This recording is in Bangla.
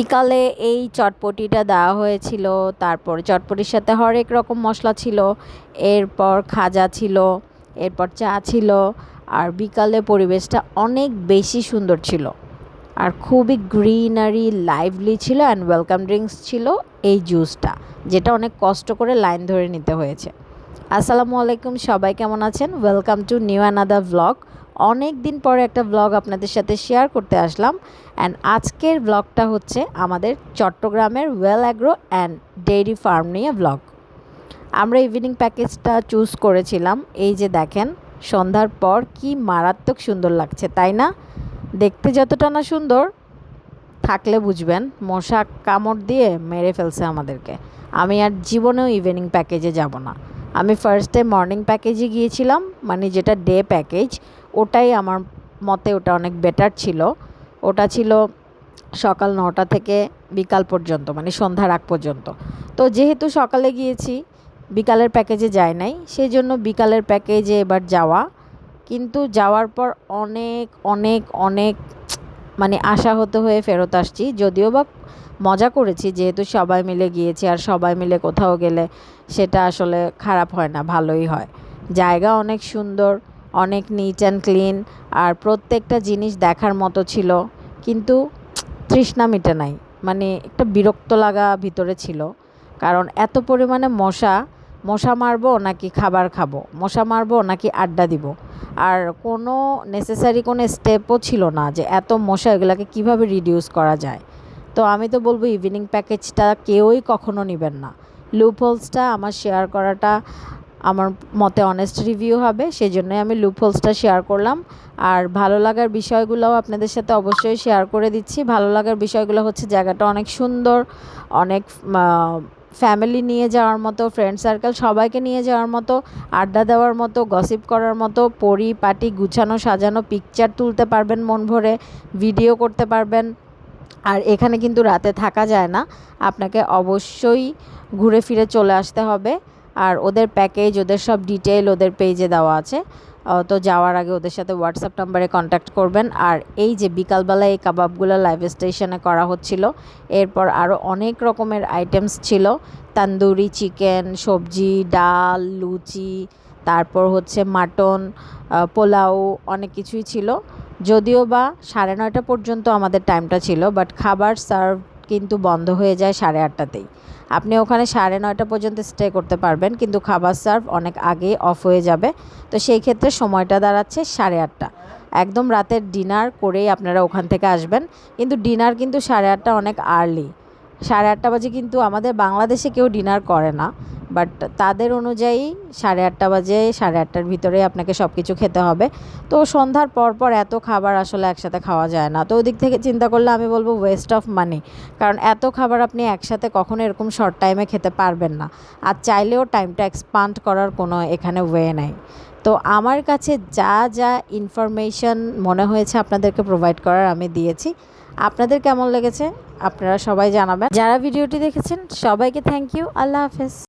বিকালে এই চটপটিটা দেওয়া হয়েছিল, তারপর চটপটির সাথে হরেক রকম মশলা ছিল, এরপর খাজা ছিল, এরপর চা ছিল, আর বিকালে পরিবেশটা অনেক বেশি সুন্দর ছিল। আর খুবই গ্রিনারি লাইভলি ছিল অ্যান্ড ওয়েলকাম ড্রিঙ্কস ছিল এই জুসটা যেটা অনেক কষ্ট করে লাইন ধরে নিতে হয়েছে। আসসালামু আলাইকুম, সবাই কেমন আছেন? Welcome to new another vlog অনেক দিন পরে একটা ব্লগ আপনাদের সাথে শেয়ার করতে আসলাম। অ্যান্ড আজকের ব্লগটা হচ্ছে আমাদের চট্টগ্রামের Well Agro and dairy farm নিয়ে ব্লগ আমরা ইভিনিং প্যাকেজটা চুজ করেছিলাম। এই যে দেখেন, সন্ধ্যার পর কি মারাত্মক সুন্দর লাগছে, তাই না? দেখতে যতটা না সুন্দর, থাকলে বুঝবেন, মশা কামড় দিয়ে মেরে ফেলছে আমাদেরকে। আমি আর জীবনেও ইভিনিং প্যাকেজে যাব না। আমি ফার্স্টে মর্নিং প্যাকেজে গিয়েছিলাম মানে যেটা ডে প্যাকেজ ওটাই আমার মতে ওটা অনেক বেটার ছিল। ওটা ছিল সকাল নটা থেকে বিকাল পর্যন্ত মানে সন্ধ্যার আগ পর্যন্ত। তো যেহেতু সকালে গিয়েছি, বিকালের প্যাকেজে যায় নাই সেই জন্য বিকালের প্যাকেজে এবার যাওয়া। কিন্তু যাওয়ার পর অনেক অনেক অনেক মানে আশা আশাহত হয়ে ফেরত আসছি। যদিও বা মজা করেছি, যেহেতু সবাই মিলে গিয়েছি আর সবাই মিলে কোথাও গেলে সেটা আসলে খারাপ হয় না, ভালোই হয়। জায়গা অনেক সুন্দর অনেক নিট অ্যান্ড ক্লিন আর প্রত্যেকটা জিনিস দেখার মতো ছিল। কিন্তু তৃষ্ণা মিটে নাই। মানে একটা বিরক্ত লাগা ভিতরে ছিল। কারণ এত পরিমাণে মশা মশা মারবো নাকি খাবার খাব? মশা মারবো নাকি আড্ডা দিব? আর কোনো নেসেসারি কোনো স্টেপও ছিল না যে এত মশা এগুলোকে কীভাবে রিডিউস করা যায়। তো আমি তো বলব ইভিনিং প্যাকেজটা কেউই কখনো নেবেন না। লুপহোলসটা আমার শেয়ার করাটা আমার মতে অনেস্ট রিভিউ হবে সেই জন্যই আমি লুপ লুপহোলসটা শেয়ার করলাম। আর ভালো লাগার বিষয়গুলোও আপনাদের সাথে অবশ্যই শেয়ার করে দিচ্ছি। ভালো লাগার বিষয়গুলো হচ্ছে জায়গাটা অনেক সুন্দর, অনেক ফ্যামিলি নিয়ে যাওয়ার মতো ফ্রেন্ড সার্কেল সবাইকে নিয়ে যাওয়ার মতো, আড্ডা দেওয়ার মতো গসিপ করার মতো পরিপাটি গুছানো, সাজানো পিকচার তুলতে পারবেন মন ভরে ভিডিও করতে পারবেন। আর এখানে কিন্তু রাতে থাকা যায় না। আপনাকে অবশ্যই ঘুরে ফিরে চলে আসতে হবে। আর ওদের প্যাকেজ ওদের সব ডিটেল ওদের পেজে দেওয়া আছে। তো যাওয়ার আগে ওদের সাথে হোয়াটসঅ্যাপ নাম্বারে কন্ট্যাক্ট করবেন। আর এই যে বিকালবেলা এই কাবাবগুলো লাইভ স্টেশনে করা হচ্ছিল, এরপর আরও অনেক রকমের আইটেমস ছিল। তান্দুরি চিকেন সবজি, ডাল, লুচি, তারপর হচ্ছে মাটন পোলাও অনেক কিছুই ছিল। যদিও বা সাড়ে নয়টা পর্যন্ত আমাদের টাইমটা ছিল বাট খাবার সার্ভ কিন্তু বন্ধ হয়ে যায় সাড়ে আটটাতেই। আপনি ওখানে সাড়ে নয়টা পর্যন্ত স্টে করতে পারবেন, কিন্তু খাবার সার্ভ অনেক আগেই অফ হয়ে যাবে। তো সেই ক্ষেত্রে সময়টা দাঁড়াচ্ছে সাড়ে আটটা। একদম রাতের ডিনার করেই আপনারা ওখান থেকে আসবেন। কিন্তু ডিনার কিন্তু সাড়ে আটটা অনেক আর্লি সাড়ে আটটা বাজে কিন্তু আমাদের বাংলাদেশে কেউ ডিনার করে না বাট তাদের অনুযায়ী সাড়ে আটটা বাজে, সাড়ে আটটার ভিতরে আপনাকে সব কিছু খেতে হবে। তো সন্ধ্যার পর পর এত খাবার আসলে একসাথে খাওয়া যায় না। তো ওদিক থেকে চিন্তা করলে আমি বলব ওয়েস্ট অফ মানি কারণ এত খাবার আপনি একসাথে কখনো এরকম শর্ট টাইমে খেতে পারবেন না। আর চাইলেও টাইমটা এক্সপান্ড করার কোনো এখানে ওয়ে নাই। তো আমার কাছে যা যা ইনফরমেশন মনে হয়েছে আপনাদেরকে প্রোভাইড করার আমি দিয়েছি। আপনাদের কেমন লেগেছে? আপনারা সবাই জানাবেন। যারা ভিডিওটি দেখেছেন, সবাইকে থ্যাংক ইউ আল্লাহ হাফেজ।